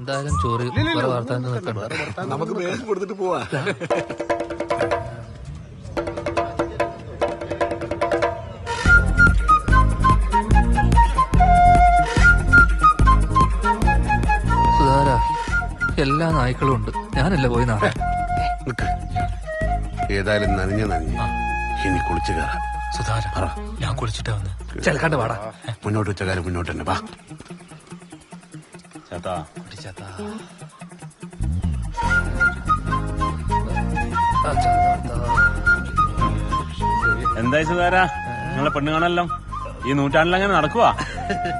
എന്തായാലും ചോറ് വേറെ വാർത്താൻ നമുക്ക് മേശ കൊടുത്തിട്ട് പോവാ. സുധാര എല്ലാ നായ്ക്കളും ഉണ്ട്. ഞാനല്ല പോയി നാളെ. ഏതായാലും നനഞ്ഞ നനഞ്ഞ ഇനി കുളിച്ചു കയറാം സുധാര ഞാൻ കുളിച്ചിട്ടാ വന്ന്. ചെലക്കാണ്ട് വാടാ. മുന്നോട്ട് വെച്ച കാര്യം മുന്നോട്ട് തന്നെ വാ. ചേട്ടാ ചേട്ടാ എന്തായി സുധാരാ നിങ്ങളെ പെണ്ണ് കാണല്ലോ ഈ നൂറ്റാണ്ടിൽ അങ്ങനെ നടക്കുവാ.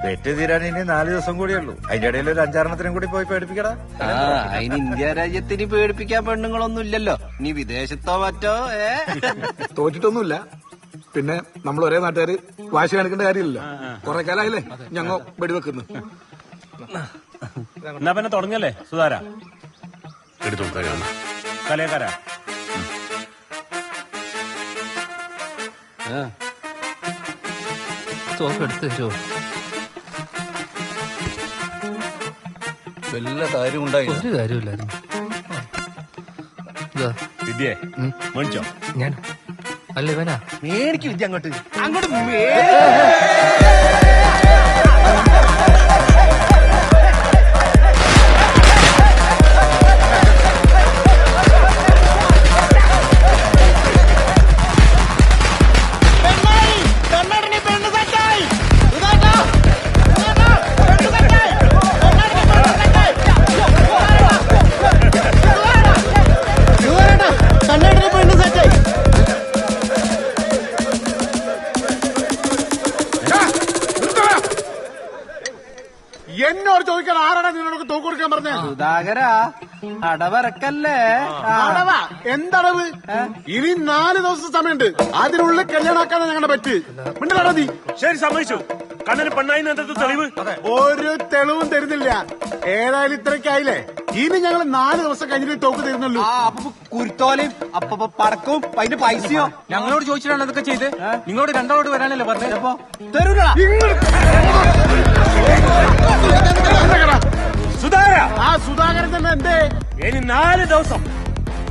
പെറ്റ് തീരാൻ ഇനി നാല് ദിവസം കൂടിയേ ഉള്ളൂ. അതിന്റെ ഇടയിൽ ഒരു അഞ്ചാറെണ്ണത്തിനും കൂടി പോയി പേടിപ്പിക്കടാ. അതിന് ഇന്ത്യ രാജ്യത്തിന് പേടിപ്പിക്കാൻ പെണ്ണുങ്ങളൊന്നും ഇല്ലല്ലോ നീ വിദേശത്തോ മറ്റോ ഏ? തോറ്റിട്ടൊന്നുമില്ല. പിന്നെ നമ്മൾ ഒരേ നാട്ടുകാര് വാശി കാണിക്കേണ്ട കാര്യമില്ലല്ലോ. കുറെ കാലായില്ലേ? ഞങ്ങ വെടിവെക്കുന്നു. എന്നാ പിന്നെ തുടങ്ങല്ലേ സുധാര? എടുത്തു കലയക്കാരാ? സോപ്പ് എടുത്ത് തരുമോ വല്ല കാര്യം ഉണ്ടായി ഒരു കാര്യമില്ലായിരുന്നു ഇതാ. വിദ്യേ മേടിച്ചോ? ഞാൻ. അല്ല ഇവനാ. മേടിക്കും വിദ്യ അങ്ങോട്ട്. അങ്ങോട്ട് എന്നോട് ആരാണ് നിന്നോടൊക്കെ തോക്ക് കൊടുക്കാൻ പറഞ്ഞേ? സുധാകര അടവറക്കല്ലേ? അടവ എന്തടവ്? ഇനി നാല് ദിവസം സമയമുണ്ട്. അതിനുള്ളിൽ കല്യാണാക്കാതെ ഞങ്ങളുടെ പറ്റ്. മിണ്ടടാ നീ. ശരി സമ്മതിച്ചു. കണ്ണന് പെണ്ണായി തെളിവ്? ഒരു തെളിവും തരുന്നില്ല. ഏതായാലും ഇത്രയ്ക്കായില്ലേ ഇനി ഞങ്ങൾ നാല് ദിവസം കഴിഞ്ഞിട്ട് തോക്ക് തരുന്നുള്ളൂ. ആ അപ്പൊ കുരുത്തോലയും അപ്പൊ പടക്കവും അതിന്റെ പൈസയോ? ഞങ്ങളോട് ചോദിച്ചിട്ടാണ് അതൊക്കെ ചെയ്ത്. നിങ്ങളോട് രണ്ടാളോട് വരാനല്ലേ പറഞ്ഞത് അപ്പൊ തരൂലടാ സുധാര ആ സുധാകരൻ തന്നെ എന്തേ? ഇനി നാല് ദിവസം.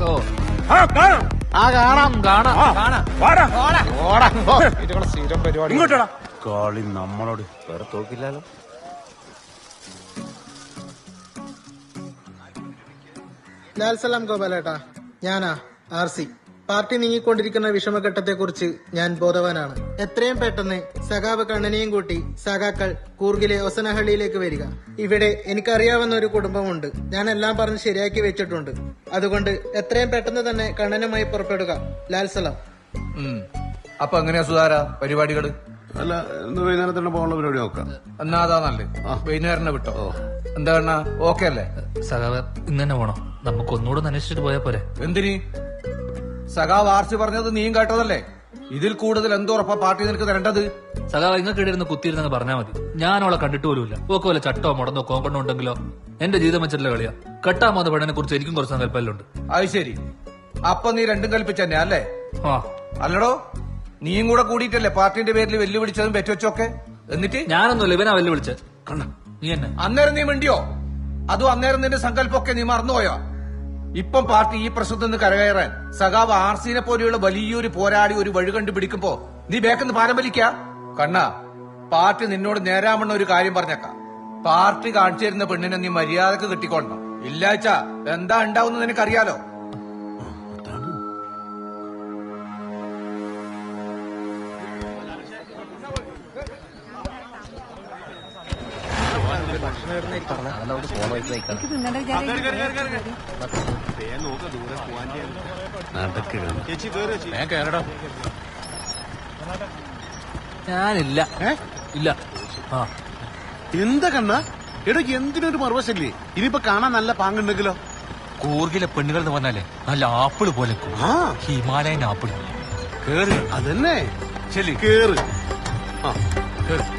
ഓ. ആ കാണാം. ആ കാണാം കാണാം ആ, വാടാ. ഓടാ ഓ, സ്ഥിരം പരിപാടി. ഇങ്ങോട്ടാ കളി നമ്മളോട് വേറെ തോക്കില്ലല്ലോ ലാൽസലാം ഗോപാലേട്ടാ. ഞാനാ ആർ സി. പാർട്ടി നീങ്ങിക്കൊണ്ടിരിക്കുന്ന വിഷമഘട്ടത്തെക്കുറിച്ച് ഞാൻ ബോധവാനാണ്. എത്രയും പെട്ടെന്ന് സഖാവ് കണ്ണനെയും കൂട്ടി സഖാക്കൾ കൂർഗിലെ ഒസനഹള്ളിയിലേക്ക് വരിക. ഇവിടെ എനിക്കറിയാവുന്ന ഒരു കുടുംബമുണ്ട്. ഞാൻ എല്ലാം പറഞ്ഞ് ശരിയാക്കി വെച്ചിട്ടുണ്ട്. അതുകൊണ്ട് എത്രയും പെട്ടെന്ന് തന്നെ കണ്ണനുമായി പുറപ്പെടുക. ലാൽസലം അപ്പൊ എങ്ങനെയാ സുധാര? പരിപാടികൾ അല്ല ഇന്ന് വൈകുന്നേരത്തിന് പോകാനുള്ള പരിപാടി നോക്കാം. എന്നാ അതാ നല്ലേ വൈകുന്നേരം വിട്ടോ? എന്താ കണ്ണ? ഓക്കെ അല്ലേ? സഖാവ് ഇന്ന് തന്നെ പോണോ. നമുക്ക് ഒന്നുകൂടെ ഒന്ന് അന്വേഷിച്ചിട്ട് പോയാ പോരെ. എന്തിനി? സഖാവ് ആർച്ച് പറഞ്ഞത് നീയും കേട്ടതല്ലേ? ഇതിൽ കൂടുതൽ എന്തുറപ്പാ പാർട്ടി നിനക്ക് തരേണ്ടത്? സഖാവ് നിങ്ങൾക്ക് ഇടയിരുന്ന് കുത്തിയിരുന്നെന്ന് പറഞ്ഞാൽ മതി. ഞാൻ അവളെ കണ്ടിട്ട് പോലുമില്ല. ഓക്കെ വല്ല ചട്ടോ മുടന്നോ കോങ്കണ്ണോ ഉണ്ടെങ്കിലോ? എന്റെ ജീവിതം വെച്ചിട്ടുള്ള കളിയാ. കെട്ടാൻ പോകുന്ന പെണ്ണിനെ കുറിച്ച് എനിക്കും കുറച്ച് സങ്കല്പമെല്ലാം അത് ശരി. അപ്പൊ നീ രണ്ടും കൽപ്പിച്ചന്നെ അല്ലേ? ആ. അല്ലടോ നീയും കൂടെ കൂടിയിട്ടല്ലേ പാർട്ടിന്റെ പേരിൽ വെല്ലുവിളിച്ചതും പെറ്റുവെച്ചൊക്കെ എന്നിട്ട്? ഞാനൊന്നുമില്ല ഇവനാ വെല്ലുവിളിച്ചത്. കണ്ണ നീ എന്നെ. അന്നേരം നീ മിണ്ടിയോ? അതും അന്നേരം നിന്റെ സങ്കല്പമൊക്കെ നീ മറന്നുപോയോ? ഇപ്പം പാർട്ടി ഈ പ്രശ്നത്തിൽ നിന്ന് കരകയറാൻ സഖാവ് ആർസിനെ പോലെയുള്ള വലിയൊരു പോരാടി ഒരു വഴി കണ്ടുപിടിക്കുമ്പോ നീ ബേക്കെന്ന് പാരമ്പലിക്ക കണ്ണ പാർട്ടി നിന്നോട് നേരാമെന്ന ഒരു കാര്യം പറഞ്ഞേക്കാം. പാർട്ടി കാണിച്ചിരുന്ന പെണ്ണിനെ നീ മര്യാദയ്ക്ക് കിട്ടിക്കൊള്ളണം ഇല്ലാച്ച എന്താ ഉണ്ടാവുന്ന നിനക്കറിയാലോ? ഞാനില്ല. ഇല്ല. ആ. എന്താ കണ്ണ? എടാ എന്തിനൊരു മറുവശല്ലേ? ഇനിയിപ്പോ കാണാൻ നല്ല പാങ്ങുണ്ടെങ്കിലോ? കൂർഗിലെ പെണ്ണുകൾ എന്ന് പറഞ്ഞാലേ നല്ല ആപ്പിൾ പോലെ ആ. Himalayan apple. കേറ് അതന്നെ. ശരി. കേറ്. ആ കേറ്.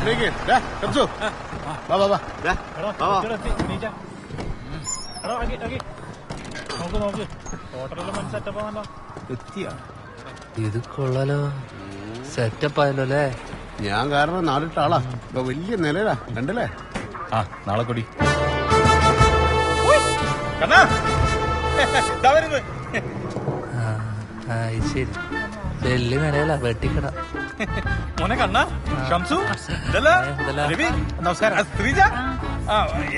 ആ ആ ഇവിടേക്ക്. വാ വാ വാ വാ വാ ദാ, വാ വാ ഇത് കൊള്ളാലോ സെറ്റപ്പ് ആയല്ലോ അല്ലേ ഞാൻ കാരണം നാലിട്ട ആളാ ഇപ്പൊ വലിയ നിലയിലാ. കണ്ടല്ലേ? ആ നാളെ കൊടി. ശരി. വലിയ നിലയിലാ വെട്ടിക്കട മോനെ കണ്ണ? ഷംസു. രവി? നമസ്കാരം. ആ, ശ്രീജ?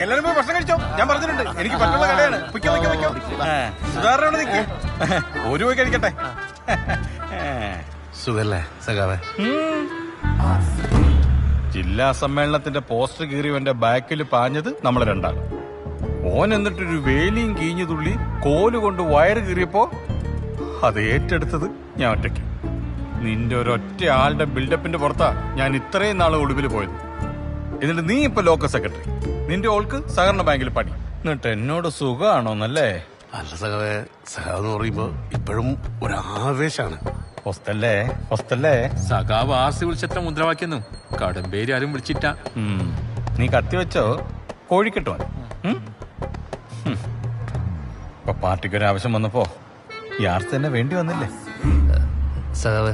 എല്ലാരും പോയി ഭക്ഷണം കഴിച്ചോ? ഞാൻ പറഞ്ഞിട്ടുണ്ട്. എനിക്ക് പറ്റുള്ള കടയാണ്. പൊയ്ക്കോ പൊയ്ക്കോ പൊയ്ക്കോ. സുധാരണ നിൽക്ക് ഒരു പോയി കഴിക്കട്ടെ. സുഖല്ലേ സഖാവേ? ജില്ലാ സമ്മേളനത്തിന്റെ പോസ്റ്റർ കീറിയവന്റെ ബാക്കിൽ പാഞ്ഞത് നമ്മൾ രണ്ടാണ് ഓൻ എന്നിട്ടൊരു വേലിയും കീഞ്ഞു തുള്ളി കോലുകൊണ്ട് വയറ് കീറിയപ്പോ അത് ഏറ്റെടുത്തത് ഞാൻ ഒറ്റയ്ക്ക്. നിന്റെ ഒരൊറ്റ ആളുടെ ബിൽഡപ്പിന്റെ പുറത്താ ഞാൻ ഇത്രയും നാളെ ഒടുവിൽ പോയത്. എന്നിട്ട് നീ ഇപ്പൊ ലോക്കൽ സെക്രട്ടറി നിന്റെ ഓൾക്ക് സഹകരണ ബാങ്കിൽ പണി. എന്നിട്ട് എന്നോട് സുഖമാണോന്നല്ലേ അല്ല സഖാവേ സഹ എന്ന് പറയുമ്പോ ഇപ്പോഴും ഒരു ആവേശാണ് ഹോസ്റ്റല്ലേ ഹോസ്റ്റല്ലേ സഖാവ് ആർ സി വിളിച്ചത്ര മുദ്രാവാക്യെന്നു കടമ്പേരി ആരും വിളിച്ചിട്ട. നീ കത്തി വെച്ചോ? കോഴിക്കെട്ടോ ഇപ്പൊ പാർട്ടിക്ക് ഒരു ആവശ്യം വന്നപ്പോ ഈ ആർത്ത് തന്നെ വേണ്ടി വന്നില്ലേ? സഖാവ്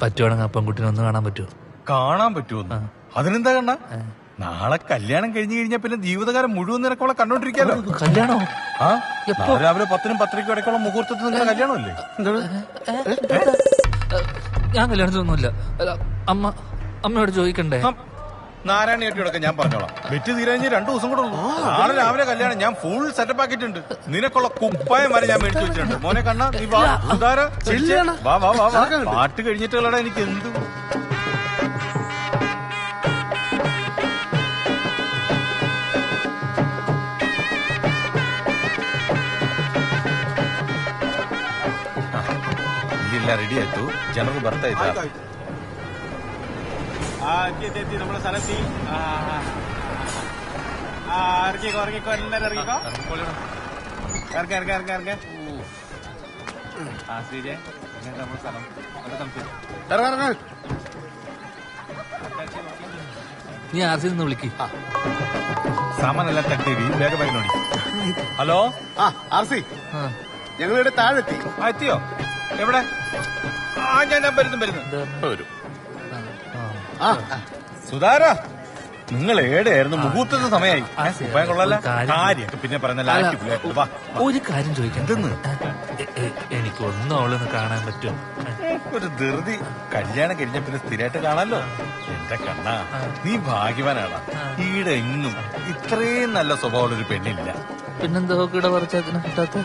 പറ്റുവാണെങ്കിൽ ആ പെൺകുട്ടിനെ ഒന്ന് കാണാൻ പറ്റുമോ കാണാൻ പറ്റുമോ അതിനെന്താ കണ്ണ? നാളെ കല്യാണം കഴിഞ്ഞു കഴിഞ്ഞാൽ പിന്നെ ജീവിതകാലം മുഴുവൻ നിനക്കോളെ കണ്ടോണ്ടിരിക്കാലോ? കല്യാണോ? ആ? രാവിലെ പത്തിനും പത്തരയ്ക്കും ഇടയ്ക്കുള്ള മുഹൂർത്തത്തിൽ നിങ്ങളുടെ കല്യാണമല്ലേ? ഞാൻ കല്യാണത്തിനൊന്നുമില്ല അല്ല, അമ്മ അമ്മയോട് ചോദിക്കണ്ടേ? നാരായണിയേട്ടിയോടൊക്കെ ഞാൻ പറഞ്ഞോളാം. വെറ്റ് തീരാഞ്ഞ് രണ്ടു ദിവസം കൂടെ ഉള്ളൂ. നാളെ രാവിലെ കല്യാണം. ഞാൻ ഫുൾ സെറ്റപ്പ് ആക്കിയിട്ടുണ്ട്. നിനക്കുള്ള കുപ്പായം വരെ ഞാൻ മേടിച്ചു വെച്ചിട്ടുണ്ട്. മോനെ കണ്ണ നീ വാ. സുധാര വാ വാ വാ വാ. പാട്ട് കഴിഞ്ഞിട്ടുള്ളടാ എനിക്ക് എന്ത്? ರೆಡಿ റെഡി ആയിട്ടു ജനറൽ ബർത്ത് ആയിട്ടാ നമ്മുടെ സ്ഥലത്തി ഇറങ്ങിക്കോ ഇറങ്ങിക്കോ. എല്ലാരും ഇറങ്ങിക്കോ. ഇറക്ക ഇറക്ക ഇറക്ക ഇറക്ക ആ ശ്രീജയ് നമ്മുടെ സ്ഥലം. അവിടെ സംശയം ഇറങ്ങ ഇറങ്ങ. നീ ആർ സി നിന്ന് വിളിക്ക്. സാമാനെല്ലാം തട്ടി വേഗം പറഞ്ഞോടി ഹലോ? ആ ആർ സി. ഞങ്ങളിവിടെ താഴെത്തി. എത്തിയോ? എവിടെ? ആ ഞാൻ ഞാൻ വരുന്നു. വരുന്നു വരും. സുധാര നിങ്ങൾ ഏടെയായിരുന്നു? മുഹൂർത്തത്തിന് സമയമായി. കൊള്ളല്ല ഉപ്പായം കൊള്ളാല? ഒരു കാര്യം- കാര്യമൊക്കെ പിന്നെ പറഞ്ഞ ഒരു കാര്യം ചോദിക്കാം. എനിക്ക് ഒന്നും അവളൊന്ന് കാണാൻ പറ്റും ഒരു ധൃതി. കല്യാണം കഴിഞ്ഞ പിന്നെ സ്ഥിരമായിട്ട് കാണാലോ? എന്റെ കണ്ണ നീ ഭാഗ്യവാനാണ് ഈടെ എങ്ങും ഇത്രയും നല്ല സ്വഭാവമുള്ള ഒരു പെണ്ണില്ല. പിന്നെന്തോ കിട പറിച്ചതിനെ കിട്ടാത്ത?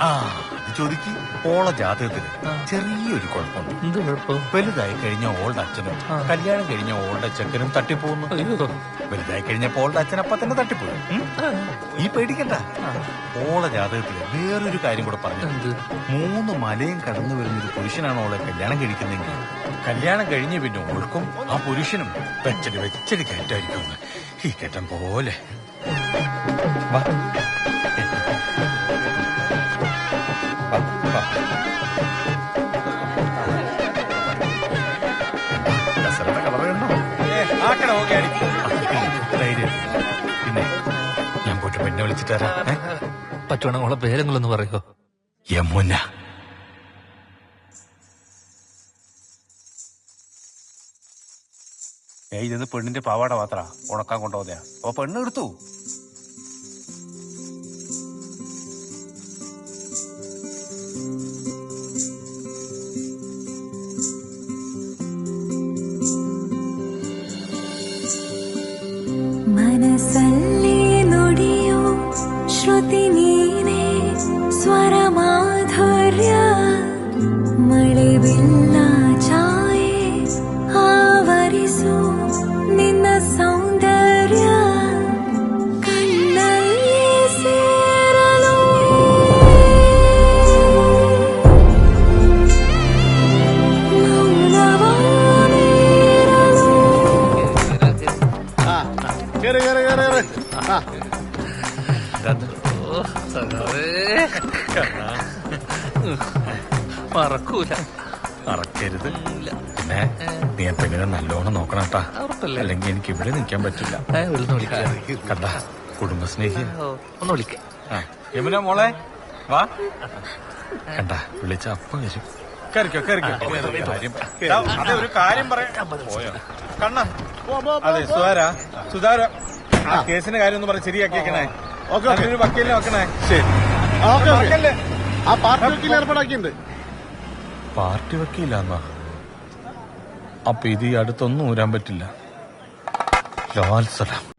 ചോദിക്ക്. ഓള ജാതകത്തിന് ചെറിയൊരു കുഴപ്പമുണ്ട്. എന്ത് കുഴപ്പം? വലുതായി കഴിഞ്ഞ ഓൾഡ് അച്ഛനും കല്യാണം കഴിഞ്ഞ ഓൾഡ് ചെക്കനും തട്ടിപ്പോകുന്നു വലുതായി കഴിഞ്ഞപ്പോ ഓളുടെ അച്ഛൻ അപ്പൊ തന്നെ തട്ടിപ്പോയി? ഈ പേടിക്കണ്ട. ഓള ജാതകത്തിൽ വേറൊരു കാര്യം കൂടെ പറഞ്ഞു മൂന്ന് മലയും കടന്നു വരുന്ന ഒരു പുരുഷനാണ് ഓളെ കല്യാണം കഴിക്കുന്നെങ്കിൽ കല്യാണം കഴിഞ്ഞ പിന്നെ ഓൾക്കും ആ പുരുഷനും വെച്ചടി വെച്ചടി കയറ്റായിരിക്കും ഈ കയറ്റം പോലെ. വാ, പെണ്ണെ വിളിച്ചിട്ട് തരാം പറ്റുവാണെങ്കിൽ അവളെ പേരെങ്കിലൊന്ന് പറയോ? യമുന. ഏയ് ഇതെന്ന് പെണ്ണിന്റെ പാവാട മാത്ര. ഉണക്കാൻ കൊണ്ടുപോകുന്നയാ. അപ്പൊ പെണ്ണ് എടുത്തു മറക്കൂല. മറക്കരുത്. പിന്നെ നീ എന്തെങ്കിലും നല്ലോണം നോക്കണം കേട്ടാ? അല്ലെങ്കിൽ എനിക്ക് ഇവിടെ നിൽക്കാൻ പറ്റില്ല. കണ്ട കുടുംബസ്നേഹി ഓ, ഒന്ന് വിളിക്ക. യമുന മോളെ വാ. കണ്ട വിളിച്ച അപ്പം വരും. കാര്യം ദാ, അതെ ഒരു കാര്യം പറയാം. കണ്ണ. അതെ സുധാര സുധാര ആ കേസിന്റെ കാര്യം ഒന്ന് പറഞ്ഞ് ശരിയാക്കിയേക്കണേ. ഒരു വക്കീലിനെ വെക്കണേ. ശരി? ആ പാർട്ടി വക്കീലിനെ ഏർപ്പാടാക്കിയിട്ടുണ്ട്. പാർട്ടി വക്കീലാന്നാ അപ്പൊ ഇത് ഈ അടുത്തൊന്നും ഊരാൻ പറ്റില്ല. ലാൽ സലാം.